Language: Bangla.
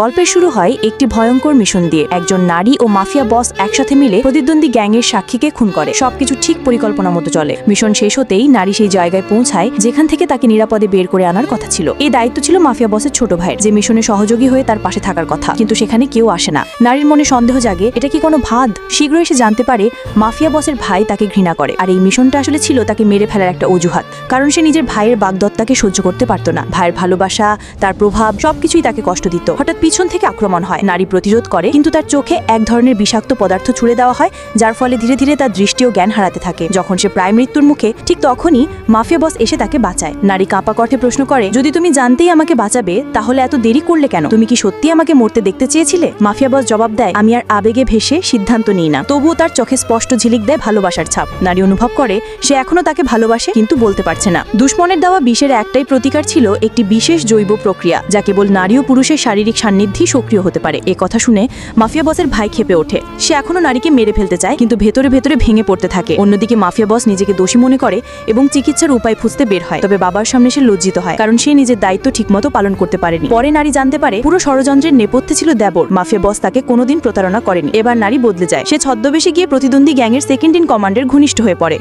গল্পের শুরু হয় একটি ভয়ঙ্কর মিশন দিয়ে। একজন নারী ও মাফিয়া বস একসাথে মিলে প্রতিদ্বন্দ্বী গ্যাংয়ের সাক্ষীকে খুন করে। সবকিছু ঠিক পরিকল্পনা মতো চলে। মিশন শেষ হতেই নারী সেই জায়গায় পৌঁছায় যেখান থেকে তাকে নিরাপদে বের করে আনার কথা ছিল। এই দায়িত্ব ছিল মাফিয়া বসের ছোট ভাইয়ের, যে মিশনে সহযোগী হয়ে তার পাশে থাকার কথা। কিন্তু সেখানে কেউ আসে না। নারীর মনে সন্দেহ জাগে, এটা কি কোনো ভাদ? শীঘ্রই সে জানতে পারে মাফিয়া বসের ভাই তাকে ঘৃণা করে। আর এই মিশনটা আসলে ছিল তাকে মেরে ফেলার একটা অজুহাত। কারণ সে নিজের ভাইয়ের বাগদত্তাকে সহ্য করতে পারতো না। ভাইয়ের ভালোবাসা, তার প্রভাব, সবকিছুই তাকে কষ্ট দিত। হঠাৎ পিছন থেকে আক্রমণ হয়। নারী প্রতিরোধ করে, কিন্তু তার চোখে এক ধরনের বিষাক্ত পদার্থ ছুড়ে দেওয়া হয়, যার ফলে ধীরে ধীরে তার দৃষ্টি ও জ্ঞান হারাতে থাকে। যখন সে প্রায় মৃত্যুর মুখে, ঠিক তখনই মাফিয়া বস এসে তাকে বাঁচায়। নারী কাঁপা কণ্ঠে প্রশ্ন করে, যদি তুমি জানতেই আমাকে বাঁচাবে, তাহলে এত দেরি করলে কেন? তুমি কি সত্যি আমাকে মরতে দেখতে চেয়েছিলে? মাফিয়া বস জবাব দেয়, আমি আর আবেগে ভেসে সিদ্ধান্ত নিই না। তবুও তার চোখে স্পষ্ট ঝিলিক দেয় ভালোবাসার ছাপ। নারী অনুভব করে, সে এখনও তাকে ভালোবাসে, কিন্তু বলতে পারছে না। দুশ্মনের দেওয়া বিষের একটাই প্রতিকার ছিল একটি বিশেষ জৈব প্রক্রিয়া, যা কেবল নারী ও পুরুষের শারীরিক সান্নিধ্যেই সক্রিয় হতে পারে। এ কথা শুনে মাফিয়া বসের ভাই খেপে ওঠে। সে এখনও নারীকে মেরে ফেলতে চায়, কিন্তু ভেতরে ভেতরে ভেঙে পড়তে থাকে। অন্যদিকে মাফিয়া বস নিজেকে দোষী মনে করে এবং চিকিৎসার উপায় খুঁজতে বের হয়। তবে বাবার সামনে সে লজ্জিত হয়, কারণ সে নিজের দায়িত্ব ঠিকমতো পালন করতে পারেনি। পরে নারী জানতে পারে, পুরো ষড়যন্ত্রের নেপথ্যে ছিল দেবর। মাফিয়া বস তাকে কোনোদিন প্রতারণা করেনি। এবার নারী বদলে যায়। সে ছদ্মবেশে গিয়ে প্রতিদ্বন্দ্বী গ্যাংয়ের সেকেন্ড ইন কমান্ডের ঘনিষ্ঠ হয়ে পড়ে।